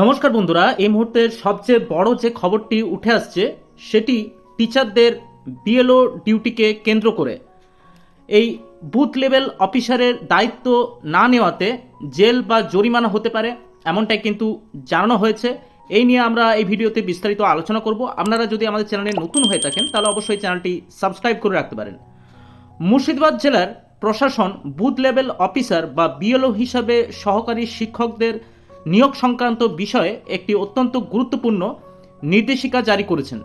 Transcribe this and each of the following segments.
নমস্কার বন্ধুরা, এই মুহূর্তের সবচেয়ে বড় যে খবরটি উঠে আসছে, সেটি টিচারদের বিএলও ডিউটিকে কেন্দ্র করে। এই বুথ লেভেল অফিসারের দায়িত্ব না নেওয়াতে জেল বা জরিমানা হতে পারে, এমনটাই কিন্তু জানানো হয়েছে। এই নিয়ে আমরা এই ভিডিওতে বিস্তারিত আলোচনা করব। আপনারা যদি আমাদের চ্যানেলে নতুন হয়ে থাকেন, তাহলে অবশ্যই চ্যানেলটি সাবস্ক্রাইব করে রাখতে পারেন। মুর্শিদাবাদ জেলার প্রশাসন বুথ লেভেল অফিসার বা বিএলও হিসাবে সহকারী শিক্ষকদের নিয়োগ সংক্রান্ত বিষয়ে একটি অত্যন্ত গুরুত্বপূর্ণ নির্দেশিকা জারি করেছেন।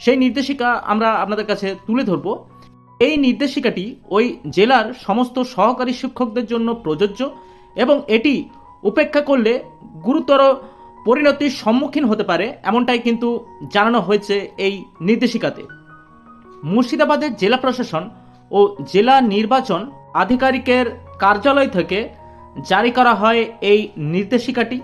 সেই নির্দেশিকা আমরা আপনাদের কাছে তুলে ধরব। এই নির্দেশিকাটি ওই জেলার সমস্ত সহকারী শিক্ষকদের জন্য প্রযোজ্য এবং এটি উপেক্ষা করলে গুরুতর পরিণতির সম্মুখীন হতে পারে, এমনটাই কিন্তু জানানো হয়েছে এই নির্দেশিকাতে। মুর্শিদাবাদের জেলা প্রশাসন ও জেলা নির্বাচন আধিকারিকের কার্যালয় থেকে জারি করা হয় এই নির্দেশিকাটি।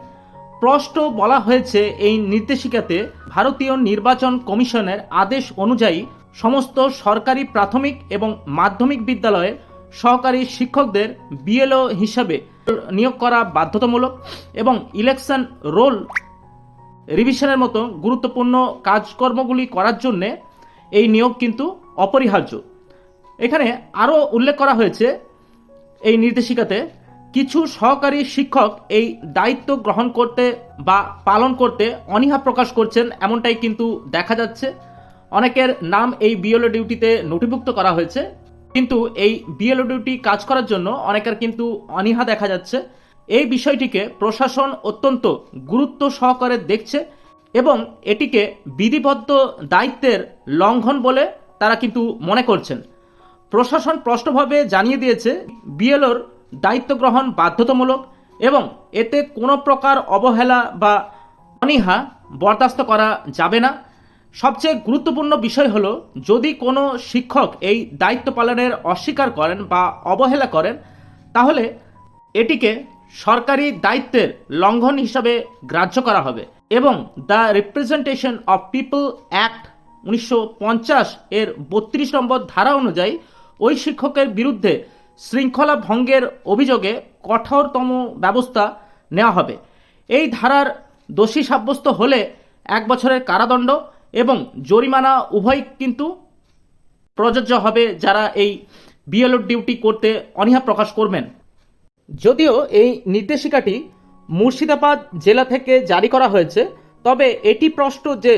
স্পষ্ট বলা হয়েছে এই নির্দেশিকাতে ভারতীয় নির্বাচন কমিশনের আদেশ অনুযায়ী সমস্ত সরকারি প্রাথমিক এবং মাধ্যমিক বিদ্যালয়ের সহকারী শিক্ষকদের বিএলও হিসাবে নিয়োগ করা বাধ্যতামূলক এবং ইলেকশন রোল রিভিশনের মতো গুরুত্বপূর্ণ কাজকর্মগুলি করার জন্যে এই নিয়োগ কিন্তু অপরিহার্য। এখানে আরও উল্লেখ করা হয়েছে এই নির্দেশিকাতে কিছু সহকারী শিক্ষক এই দায়িত্ব গ্রহণ করতে বা পালন করতে অনীহা প্রকাশ করছেন, এমনটাই কিন্তু দেখা যাচ্ছে। অনেকের নাম এই বিএলও ডিউটিতে নথিভুক্ত করা হয়েছে। কিন্তু এই বিএলও ডিউটি কাজ করার জন্য অনেকের কিন্তু অনীহা দেখা যাচ্ছে। এই বিষয়টিকে প্রশাসন অত্যন্ত গুরুত্ব সহকারে দেখছে এবং এটিকে বিধিবদ্ধ দায়িত্বের লঙ্ঘন বলে তারা কিন্তু মনে করছেন। প্রশাসন স্পষ্টভাবে জানিয়ে দিয়েছে বিএলওর দায়িত্ব গ্রহণ বাধ্যতামূলক এবং এতে কোনো প্রকার অবহেলা বা অনীহা বরদাস্ত করা যাবে না। সবচেয়ে গুরুত্বপূর্ণ বিষয় হলো, যদি কোনো শিক্ষক এই দায়িত্ব পালনের অস্বীকার করেন বা অবহেলা করেন, তাহলে এটিকে সরকারি দায়িত্বের লঙ্ঘন হিসাবে গ্রাহ্য করা হবে এবং the representation of people act উনিশশো পঞ্চাশ এর বত্রিশ নম্বর ধারা অনুযায়ী ওই শিক্ষকের বিরুদ্ধে শৃঙ্খলা ভঙ্গের অভিযোগে কঠোরতম ব্যবস্থা নেওয়া হবে। এই ধারার দোষী সাব্যস্ত হলে এক বছরের কারাদণ্ড এবং জরিমানা উভয় কিন্তু প্রযোজ্য হবে যারা এই বিএলও ডিউটি করতে অনীহা প্রকাশ করবেন। যদিও এই নির্দেশিকাটি মুর্শিদাবাদ জেলা থেকে জারি করা হয়েছে, তবে এটি প্রশ্ন যে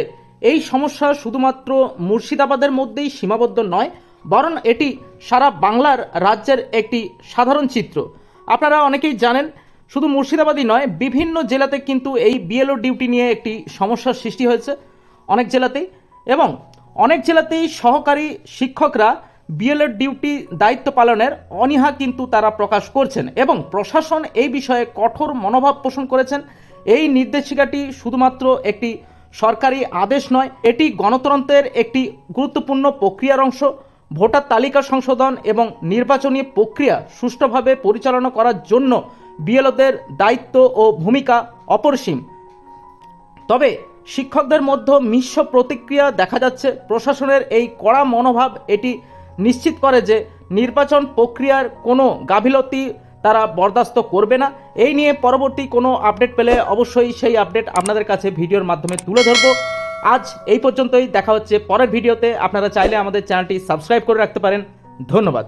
এই সমস্যা শুধুমাত্র মুর্শিদাবাদের মধ্যেই সীমাবদ্ধ নয় বরং এটি সারা বাংলার রাজ্যের একটি সাধারণ চিত্র। আপনারা অনেকেই জানেন, শুধু মুর্শিদাবাদই নয়, বিভিন্ন জেলাতে কিন্তু এই বিএলও ডিউটি নিয়ে একটি সমস্যার সৃষ্টি হয়েছে অনেক জেলাতেই। এবং অনেক জেলাতেই সহকারী শিক্ষকরা বিএলএড ডিউটি দায়িত্ব পালনের অনীহা কিন্তু তারা প্রকাশ করছেন এবং প্রশাসন এই বিষয়ে কঠোর মনোভাব পোষণ করেছেন। এই নির্দেশিকাটি শুধুমাত্র একটি সরকারি আদেশ নয়, এটি গণতন্ত্রের একটি গুরুত্বপূর্ণ প্রক্রিয়ার অংশ। ভোটার তালিকা সংশোধন এবং নির্বাচনী প্রক্রিয়া সুষ্ঠুভাবে পরিচালনা করার জন্য বিএলওদের দায়িত্ব ও ভূমিকা অপরিসীম। তবে শিক্ষকদের মধ্যে মিশ্র প্রতিক্রিয়া দেখা যাচ্ছে। প্রশাসনের এই কড়া মনোভাব এটি নিশ্চিত করে যে নির্বাচন প্রক্রিয়ার কোনো গাফিলতি তারা বরদাস্ত করবে না। এই নিয়ে পরবর্তী কোনো আপডেট পেলে অবশ্যই সেই আপডেট আপনাদের কাছে ভিডিওর মাধ্যমে তুলে ধরবো। আজ এই পর্যন্তই, দেখা হচ্ছে পরের ভিডিওতে। আপনারা চাইলে আমাদের চ্যানেলটি সাবস্ক্রাইব করে রাখতে পারেন। ধন্যবাদ।